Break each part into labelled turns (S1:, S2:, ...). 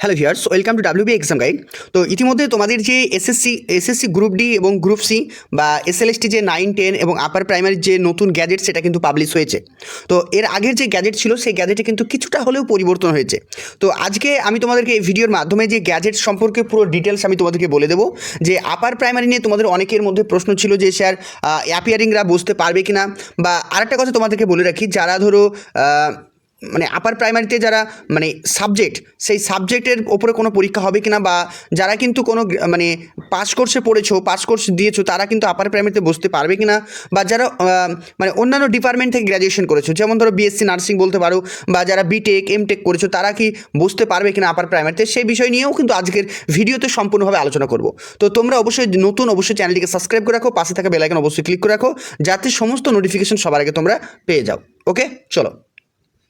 S1: Hello viewers welcome to WB exam guide তো ইতিমধ্যে তোমাদের যে এসএসসি এসএসসি গ্রুপ ডি এবং গ্রুপ সি বা এসএলএসটি যে নাইন টেন এবং আপার প্রাইমারির যে নতুন গ্যাজেট সেটা কিন্তু পাবলিশ হয়েছে। তো এর আগের যে গ্যাজেট ছিল, সেই গ্যাজেটে কিন্তু কিছুটা হলেও পরিবর্তন হয়েছে। তো আজকে আমি তোমাদেরকে এই ভিডিওর মাধ্যমে যে গ্যাজেট সম্পর্কে পুরো ডিটেলস আমি তোমাদেরকে বলে দেবো, যে আপার প্রাইমারি নিয়ে তোমাদের অনেকের মধ্যে প্রশ্ন ছিল যে, স্যার অ্যাপিয়ারিংরা বুঝতে পারবে কিনা? বা আরেকটা কথা তোমাদেরকে বলে রাখি, যারা ধরো মানে আপার প্রাইমারিতে যারা মানে সাবজেক্ট সেই সাবজেক্টের ওপরে কোনো পরীক্ষা হবে কিনা বা যারা কিন্তু কোনো মানে পাস কোর্সে পড়েছো পাস কোর্স দিয়েছ, তারা কিন্তু আপার প্রাইমারিতে বসতে পারবে কিনা? বা যারা মানে অন্যান্য ডিপার্টমেন্ট থেকে গ্র্যাজুয়েশন করেছ, যেমন ধরো বিএসসি নার্সিং বলতে পারো, বা যারা বিটেক এমটেক করেছ, তারা কি বসতে পারবে কিনা আপার প্রাইমারিতে সেই বিষয় নিয়েও কিন্তু আজকের ভিডিওতে সম্পূর্ণভাবে আলোচনা করব। তো তোমরা অবশ্যই নতুন, অবশ্যই চ্যানেলটিকে সাবস্ক্রাইব করে রাখো, পাশে থাকা বেলাইকন অবশ্যই ক্লিক করে রাখো, যাতে সমস্ত নোটিফিকেশন সবার আগে তোমরা পেয়ে যাও। ওকে চলো।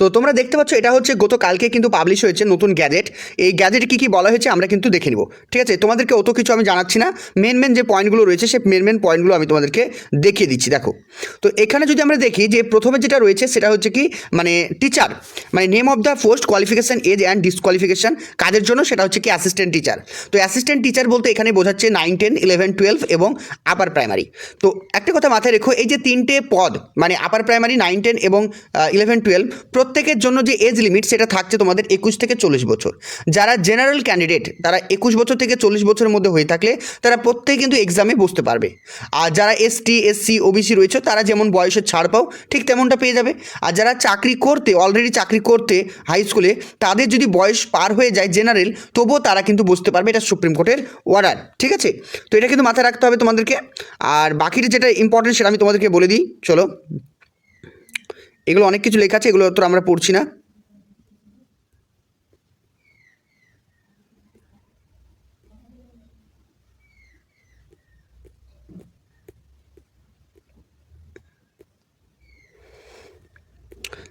S1: তো তোমরা দেখতে পাচ্ছ, এটা হচ্ছে গতকালকে কিন্তু পাবলিশ হয়েছে নতুন গ্যাজেট এই গ্যাজেটে কী কী বলা হয়েছে আমরা কিন্তু দেখে নিব। ঠিক আছে, তোমাদেরকে অত কিছু আমি জানাচ্ছি না। মেন মেন যে পয়েন্টগুলো রয়েছে সেই মেন মেন পয়েন্টগুলো আমি তোমাদেরকে দেখিয়ে দিচ্ছি, দেখো। তো এখানে যদি আমরা দেখি যে প্রথমে যেটা রয়েছে, সেটা হচ্ছে কি মানে টিচার মানে name of the post qualification age and disqualification কাজের জন্য? সেটা হচ্ছে কি অ্যাসিস্ট্যান্ট টিচার তো অ্যাসিস্ট্যান্ট টিচার বলতে এখানে বোঝাচ্ছে নাইন টেন ইলেভেন টুয়েলভ এবং আপার প্রাইমারি তো একটা কথা মাথায় রেখো, এই যে তিনটে পদ মানে আপার প্রাইমারি নাইন টেন এবং ইলেভেন টুয়েলভ প্রত্যেকের জন্য যে এজ লিমিট সেটা থাকছে তোমাদের একুশ থেকে চল্লিশ বছর। যারা জেনারেল ক্যান্ডিডেট তারা একুশ বছর থেকে চল্লিশ বছরের মধ্যে হয়ে থাকলে তারা প্রত্যেকে কিন্তু এক্সামে বসতে পারবে। আর যারা এসটি এসসি ওবিসি রয়েছে, তারা যেমন বয়সের ছাড় পাও, ঠিক তেমনটা পেয়ে যাবে। আর যারা চাকরি করতে অলরেডি চাকরি করতে হাই স্কুলে তাদের যদি বয়স পার হয়ে যায় জেনারেল তবুও তারা কিন্তু বুঝতে পারবে। এটা সুপ্রিম কোর্টের অর্ডার ঠিক আছে? তো এটা কিন্তু মাথায় রাখতে হবে তোমাদেরকে। আর বাকিটা যেটা ইম্পর্টেন্ট সেটা আমি তোমাদেরকে বলে দিই। চলো। এগুলো অনেক কিছু লেখা আছে এগুলো তো আমরা পড়ছি না।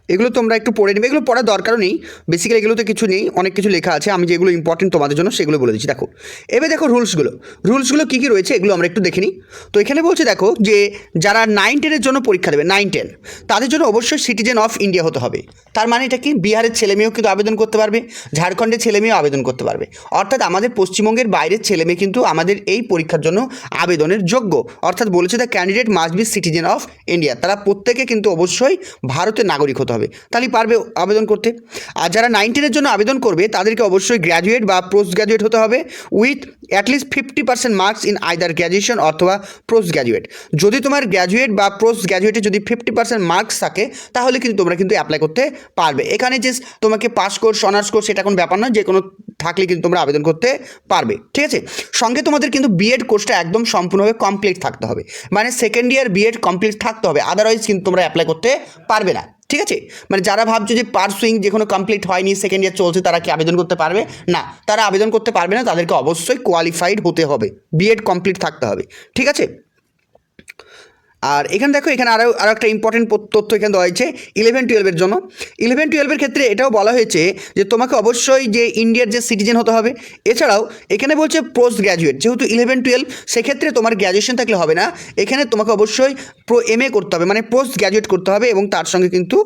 S1: এগুলো তোমরা একটু পড়ে নেবে। এগুলো পড়ার দরকারও নেই। বেসিক্যালি এগুলোতে কিছু নেই। অনেক কিছু লেখা আছে। আমি যেগুলো ইম্পর্টেন্ট তোমাদের জন্য সেগুলো বলে দিচ্ছি। দেখো, এবার দেখো রুলসগুলো। রুলসগুলো কী কী রয়েছে এগুলো আমরা একটু দেখে নিই। তো এখানে বলছে দেখো যে, যারা নাইন টেনের জন্য পরীক্ষা দেবে নাইন টেন তাদের জন্য অবশ্যই সিটিজেন অফ ইন্ডিয়া হতে হবে। তার মানে এটা কি? বিহারের ছেলেমেয়েও কিন্তু আবেদন করতে পারবে, ঝাড়খণ্ডের ছেলেমেয়েও আবেদন করতে পারবে। অর্থাৎ আমাদের পশ্চিমবঙ্গের বাইরের ছেলেমেয়ে কিন্তু আমাদের এই পরীক্ষার জন্য আবেদনের যোগ্য। অর্থাৎ বলেছে the candidate must be citizen of India তারা প্রত্যেকে কিন্তু অবশ্যই ভারতের নাগরিক হতে হবে। তাহলে পারবে আবেদন করতে। আর যারা নাইনটিনের জন্য আবেদন করবে, তাদেরকে অবশ্যই গ্র্যাজুয়েট বা পোস্ট গ্র্যাজুয়েট হতে হবে with at least fifty percent marks in either graduation অথবা পোস্ট গ্র্যাজুয়েট যদি তোমার গ্র্যাজুয়েট বা পোস্ট গ্র্যাজুয়েটে যদি ফিফটি পার্সেন্ট মার্কস থাকে, তাহলে কিন্তু তোমরা কিন্তু অ্যাপ্লাই করতে পারবে। এখানে যে তোমাকে পাস কোর্স অনার্স কোর্স সেটা কোনো ব্যাপার নয় যে কোনো থাকলে কিন্তু তোমরা আবেদন করতে পারবে। ঠিক আছে? সঙ্গে তোমাদের কিন্তু বিএড কোর্সটা একদম সম্পূর্ণভাবে কমপ্লিট থাকতে হবে। মানে সেকেন্ড ইয়ার বিএড কমপ্লিট থাকতে হবে আদারওয়াইজ কিন্তু তোমরা অ্যাপ্লাই করতে পারবে না। ঠিক আছে? মানে যারা ভাবছ যে পার্সুইং যে কোনো কমপ্লিট হয়নি সেকেন্ড ইয়ার চলছে, তারা কি আবেদন করতে পারবে? না, তারা আবেদন করতে পারবে না, তাদেরকে অবশ্যই কোয়ালিফাইড হতে হবে। বিএড কমপ্লিট থাকতে হবে। ঠিক আছে? আর এখানে দেখো, এখানে আরও আরও একটা ইম্পর্টেন্ট তথ্য এখানে হয়েছে ইলেভেন টুয়েলভের জন্য। ইলেভেন টুয়েলভের ক্ষেত্রে এটাও বলা হয়েছে যে তোমাকে অবশ্যই যে ইন্ডিয়ার যে সিটিজেন হতে হবে, এছাড়াও এখানে বলছে পোস্ট গ্র্যাজুয়েট যেহেতু ইলেভেন টুয়েলভ সেক্ষেত্রে তোমার গ্র্যাজুয়েশন থাকলে হবে না। এখানে তোমাকে অবশ্যই প্রো এম এ করতে হবে মানে পোস্ট গ্র্যাজুয়েট করতে হবে এবং তার সঙ্গে কিন্তু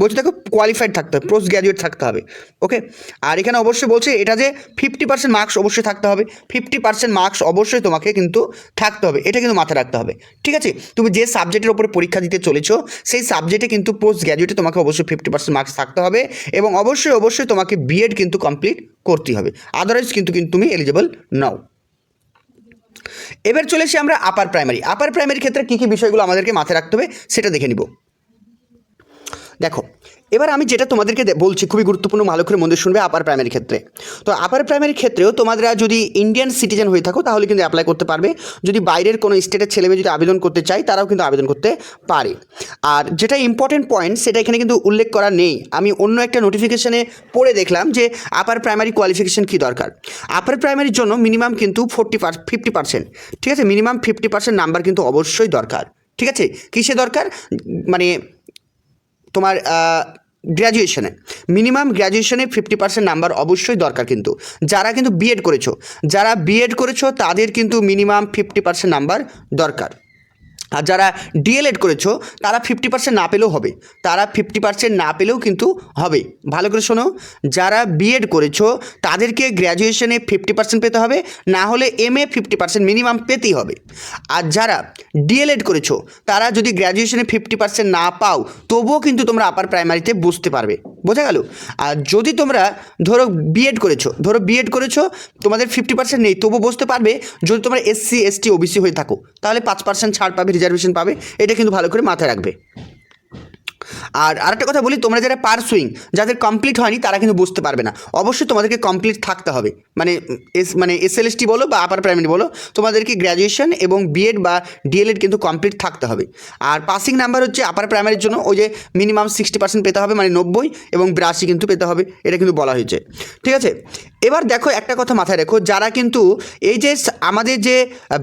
S1: বলছে দেখো কোয়ালিফাইড থাকতে হবে পোস্ট গ্র্যাজুয়েট থাকতে হবে ওকে আর এখানে অবশ্যই বলছে এটা যে ফিফটি পার্সেন্ট মার্কস অবশ্যই থাকতে হবে ফিফটি পার্সেন্ট মার্কস অবশ্যই তোমাকে কিন্তু থাকতে হবে, এটা কিন্তু মাথায় রাখতে হবে, ঠিক আছে? তুমি যে সাবজেক্টের উপরে পরীক্ষা দিতে চলেছো, সেই সাবজেক্টে কিন্তু পোস্ট গ্র্যাজুয়েটে তোমাকে অবশ্যই ফিফটি পার্সেন্ট মার্কস থাকতে হবে এবং অবশ্যই অবশ্যই তোমাকে বিএড কিন্তু কমপ্লিট করতে হবে। আদারওয়াইজ কিন্তু কিন্তু তুমি এলিজেবল নাও। এবার চলে এসে আমরা আপার প্রাইমারি আপার প্রাইমারি ক্ষেত্রে কী কী বিষয়গুলো আমাদেরকে মাথায় রাখতে হবে সেটা দেখে নিব। দেখো, এবার আমি যেটা তোমাদেরকে বলছি, খুবই গুরুত্বপূর্ণ, ভালো করে মন্দির শুনবে আপার প্রাইমারি ক্ষেত্রে। তো আপার প্রাইমারি ক্ষেত্রেও তোমরা যদি ইন্ডিয়ান সিটিজেন হয়ে থাকো, তাহলে কিন্তু অ্যাপ্লাই করতে পারবে। যদি বাইরের কোনো স্টেটের ছেলেমেয়ে যদি আবেদন করতে চায়, তারাও কিন্তু আবেদন করতে পারে। আর যেটা ইম্পর্টেন্ট পয়েন্ট সেটা এখানে কিন্তু উল্লেখ করা নেই। আমি অন্য একটা নোটিফিকেশনে পড়ে দেখলাম যে আপার প্রাইমারি কোয়ালিফিকেশন কী দরকার। আপার প্রাইমারির জন্য মিনিমাম কিন্তু ফোর্টি ফিফটি পার্সেন্ট ঠিক আছে? মিনিমাম ফিফটি পার্সেন্ট নাম্বার কিন্তু অবশ্যই দরকার। ঠিক আছে? কিসে দরকার? মানে তোমার গ্র্যাজুয়েশনে মিনিমাম গ্র্যাজুয়েশনে ফিফটি পার্সেন্ট নাম্বার অবশ্যই দরকার কিন্তু। যারা কিন্তু বিএড করেছ, যারা বিএড করেছ, তাদের কিন্তু মিনিমাম ফিফটি পার্সেন্ট নাম্বার দরকার। আর যারা ডিএলএড করেছ, তারা ফিফটি পার্সেন্ট না পেলেও হবে। তারা ফিফটি পার্সেন্ট না পেলেও কিন্তু হবে। ভালো করে শোনো, যারা বিএড করেছ, তাদেরকে গ্র্যাজুয়েশনে ফিফটি পার্সেন্ট পেতে হবে, না হলে M A fifty percent minimum পেতেই হবে। আর যারা ডিএলএড করেছ, তারা যদি গ্র্যাজুয়েশনে ফিফটি পার্সেন্ট না পাও, তবুও কিন্তু তোমরা আপার প্রাইমারিতে বুঝতে পারবে। বোঝা গেল? আর যদি তোমরা ধরো বিএড করেছ, ধরো বিএড করেছ, তোমাদের ফিফটি পার্সেন্ট নেই, তবুও বুঝতে পারবে, যদি তোমরা এসসি এসটি ওবিসি হয়ে থাকো, তাহলে পাঁচ পার্সেন্ট ছাড় পাবে রিজার্ভেশন পাবে, এটা কিন্তু ভালো করে মাথায় রাখবে। আর আরেকটা কথা বলি, তোমরা যারা পার সুইং যাদের কমপ্লিট হয়নি, তারা কিন্তু বুঝতে পারবে না। অবশ্যই তোমাদেরকে কমপ্লিট থাকতে হবে। মানে এস মানে এসএলএসটি বলো বা আপার প্রাইমারি বলো, তোমাদেরকে গ্র্যাজুয়েশন এবং বিএড বা ডিএলএড কিন্তু কমপ্লিট থাকতে হবে। আর পাসিং নাম্বার হচ্ছে আপার প্রাইমারির জন্য, ওই যে মিনিমাম সিক্সটি পার্সেন্ট পেতে হবে মানে নব্বই, এবং বিরাশি কিন্তু পেতে হবে, এটা কিন্তু বলা হয়েছে। ঠিক আছে? এবার দেখো একটা কথা মাথায় রেখো, যারা কিন্তু এই যে আমাদের যে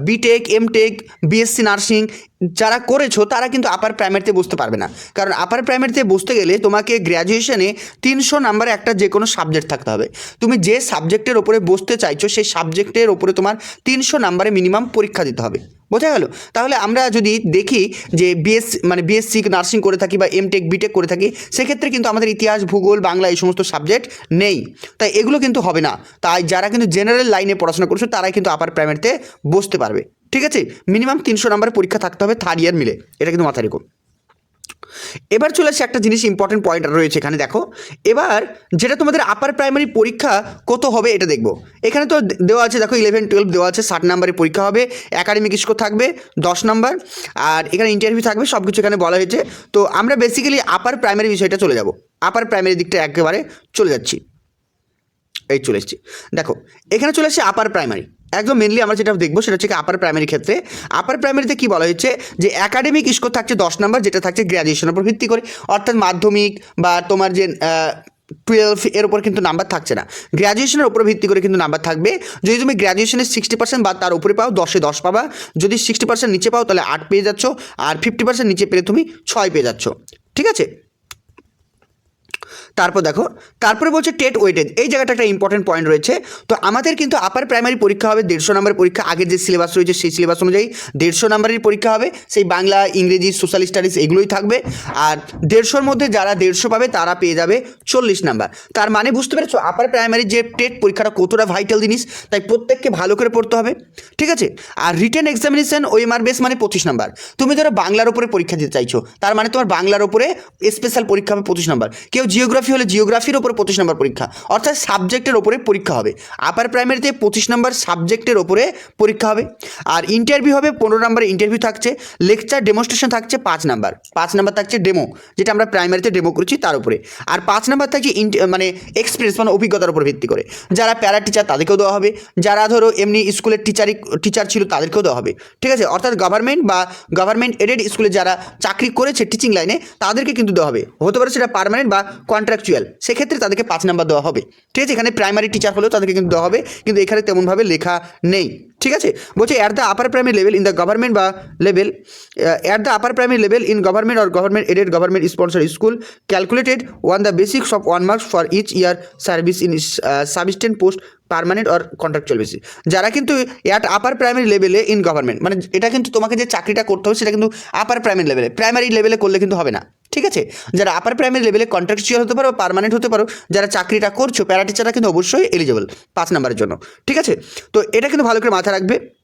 S1: বিটেক এমটেক বিএসসি নার্সিং যারা করেছ, তারা কিন্তু আপার প্রাইমারিতে বুঝতে পারবে না। কারণ আপার প্রাইমারিতে বুঝতে গেলে তোমাকে গ্র্যাজুয়েশনে তিনশো নাম্বারে একটা যে কোনো সাবজেক্ট থাকতে হবে। তুমি যে সাবজেক্টের ওপরে বসতে চাইছো, সেই সাবজেক্টের ওপরে তোমার তিনশো নাম্বারে মিনিমাম পরীক্ষা দিতে হবে। বোঝা গেল? তাহলে আমরা যদি দেখি যে বিএস মানে বিএসসি নার্সিং করে থাকি বা এমটেক বিটেক করে থাকি, সেক্ষেত্রে কিন্তু আমাদের ইতিহাস, ভূগোল, বাংলা এই সমস্ত সাবজেক্ট নেই। তাই এগুলো কিন্তু হবে না। তাই যারা কিন্তু জেনারেল লাইনে পড়াশোনা করছ, তারাই কিন্তু আপার প্রাইমারিতে বসতে পারবে। ঠিক আছে? মিনিমাম তিনশো নাম্বারের পরীক্ষা থাকতে হবে থার্ড ইয়ার মিলে। এটা কিন্তু মাথায় রেখো। এবার চলে আসছে একটা জিনিস ইম্পর্টেন্ট পয়েন্ট রয়েছে এখানে, দেখো। এবার যেটা তোমাদের আপার প্রাইমারি পরীক্ষা কত হবে এটা দেখব। এখানে তো দেওয়া আছে, দেখো ইলেভেন টুয়েলভ দেওয়া আছে, ষাট নাম্বারের পরীক্ষা হবে একাডেমিক স্কোর থাকবে, দশ নাম্বার আর এখানে ইন্টারভিউ থাকবে সব কিছু এখানে বলা হয়েছে। তো আমরা বেসিক্যালি আপার প্রাইমারি বিষয়টা চলে যাব। আপার প্রাইমারি দিকটা একেবারে চলে যাচ্ছি। এই চলে এসেছি। দেখো, এখানে চলে এসেছে আপার প্রাইমারি একদম মেনলি আমরা যেটা দেখব সেটা হচ্ছে আপার প্রাইমারি ক্ষেত্রে। আপার প্রাইমারিতে কি বলা হয়েছে? যে একাডেমিক স্কোর থাকছে দশ নাম্বার যেটা থাকছে গ্র্যাজুয়েশনের উপর ভিত্তি করে। অর্থাৎ মাধ্যমিক বা তোমার যে টুয়েলভ এর উপর কিন্তু নাম্বার থাকছে না। গ্র্যাজুয়েশনের উপর ভিত্তি করে কিন্তু নাম্বার থাকবে। যদি তুমি গ্র্যাজুয়েশনে সিক্সটি পার্সেন্ট বা তার উপরে পাও, দশে দশ পাবা। যদি সিক্সটি পার্সেন্ট নিচে পাও, তাহলে আট পেয়ে যাচ্ছ। আর ফিফটি পার্সেন্ট নিচে পেলে তুমি ছয় পেয়ে যাচ্ছ। ঠিক আছে? তারপর দেখো, তারপরে বলছে টেট ওয়েটেজ এই জায়গাটা একটা ইম্পর্টেন্ট পয়েন্ট রয়েছে। তো আমাদের কিন্তু আপার প্রাইমারি পরীক্ষা হবে দেড়শো নম্বরের পরীক্ষা। আগের যে সিলেবাস রয়েছে, সেই সিলেবাস অনুযায়ী দেড়শো নম্বরের পরীক্ষা হবে। সেই বাংলা, ইংরেজি সোশ্যাল স্টাডিজ এগুলোই থাকবে। আর দেড়শোর মধ্যে যারা দেড়শো পাবে, তারা পেয়ে যাবে চল্লিশ নাম্বার তার মানে বুঝতে পেরেছ আপার প্রাইমারি যে টেট পরীক্ষাটা কতটা ভাইটাল জিনিস, তাই প্রত্যেককে ভালো করে পড়তে হবে। ঠিক আছে? আর রিটেন এক্সামিনেশন ওএমআর বেস মানে পঁচিশ নাম্বার তুমি ধরো বাংলার উপরে পরীক্ষা দিতে চাইছো, তার মানে তোমার বাংলার উপরে স্পেশাল পরীক্ষা হবে পঁচিশ নাম্বার কেউ জিওগ্রাফি হলে? জিওগ্রাফির উপরে পঁচিশ নম্বর পরীক্ষা। অর্থাৎ সাবজেক্টের ওপরে পরীক্ষা হবে। আপার প্রাইমারিতে পঁচিশ নম্বর সাবজেক্টের ওপরে পরীক্ষা হবে। আর ইন্টারভিউ হবে, পনেরো নম্বরে ইন্টারভিউ থাকছে। লেকচার ডেমনস্ট্রেশন থাকছে, পাঁচ নাম্বার পাঁচ নাম্বার থাকছে ডেমো যেটা আমরা প্রাইমারিতে ডেমো করেছি তার উপরে। আর পাঁচ নাম্বার থাকছে মানে এক্সপিরিয়েন্স মানে অভিজ্ঞতার উপর ভিত্তি করে। যারা প্যারা টিচার তাদেরকেও দেওয়া হবে। যারা ধরো এমনি স্কুলের টিচারই টিচার ছিল, তাদেরকেও দেওয়া হবে। ঠিক আছে? অর্থাৎ গভর্নমেন্ট বা গভর্নমেন্ট এডেড স্কুলে যারা চাকরি করেছে টিচিং লাইনে তাদেরকে কিন্তু দেওয়া হবে। হতে পারে সেটা পার্মানেন্ট বা কন্ট্রাকচুয়াল সেক্ষেত্রে তাদেরকে পাঁচ নাম্বার দেওয়া হবে। ঠিক আছে, এখানে প্রাইমারি টিচার হলেও তাদেরকে কিন্তু দেওয়া হবে, কিন্তু এখানে তেমনভাবে লেখা নেই। ঠিক আছে? বলছে at the upper primary level in the government বা level at the upper primary level in government or government aided government sponsor school calculated on the basics of one marks for each year service in substantive post permanent or contractual basis যারা কিন্তু at upper primary লেভেলে in government মানে এটা কিন্তু তোমাকে যে চাকরিটা করতে হবে সেটা কিন্তু আপার প্রাইমারি লেভেলে প্রাইমারি লেভেলে করলে কিন্তু হবে না। ঠিক আছে? যারা আপার প্রাইমারি লেভেলে কন্ট্রাকচুয়াল হতে পারো পার্মানেন্ট হতে পারো, যারা চাকরিটা করছ প্যারা টিচাররা কিন্তু অবশ্যই এলিজেবল পাঁচ নাম্বারের জন্য। ঠিক আছে? তো এটা কিন্তু ভালো করে মাথায় রাখবে।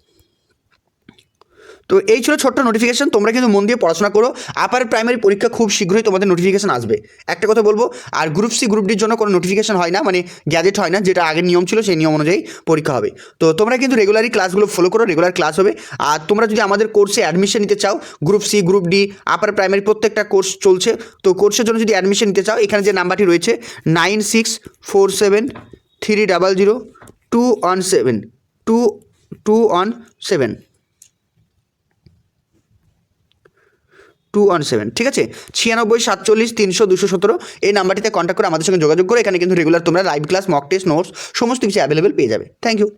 S1: তো এই ছিল ছোট্ট নোটিফিকেশন তোমরা কিন্তু মন দিয়ে পড়াশোনা করো। আপার প্রাইমারি পরীক্ষা খুব শীঘ্রই তোমাদের নোটিফিকেশন আসবে। একটা কথা বলব, আর গ্রুপ সি গ্রুপ ডির জন্য কোনো নোটিফিকেশন হয় না মানে গ্যাজেট হয় না, যেটা আগের নিয়ম ছিল, সেই নিয়ম অনুযায়ী পরীক্ষা হবে। তো তোমরা কিন্তু রেগুলারই ক্লাসগুলো ফলো করো রেগুলার ক্লাস হবে। আর তোমরা যদি আমাদের কোর্সে অ্যাডমিশন নিতে চাও group C group D upper primary প্রত্যেকটা কোর্স চলছে, তো কোর্সের জন্য যদি অ্যাডমিশন নিতে চাও, এখানে যে নাম্বারটি রয়েছে nine six four seven three double zero two one seven two two one seven two one seven ঠিক আছে? ছিয়ানব্বই সাতচল্লিশ তিনশো দুশো সতেরো, এই নাম্বারটিতে কন্ট্যাক্ট করে আমাদের সঙ্গে যোগাযোগ করে, এখানে কিন্তু রেগুলার তোমরা live class mock test notes সমস্ত কিছু অ্যাভেলেবেল পেয়ে যাবে। Thank you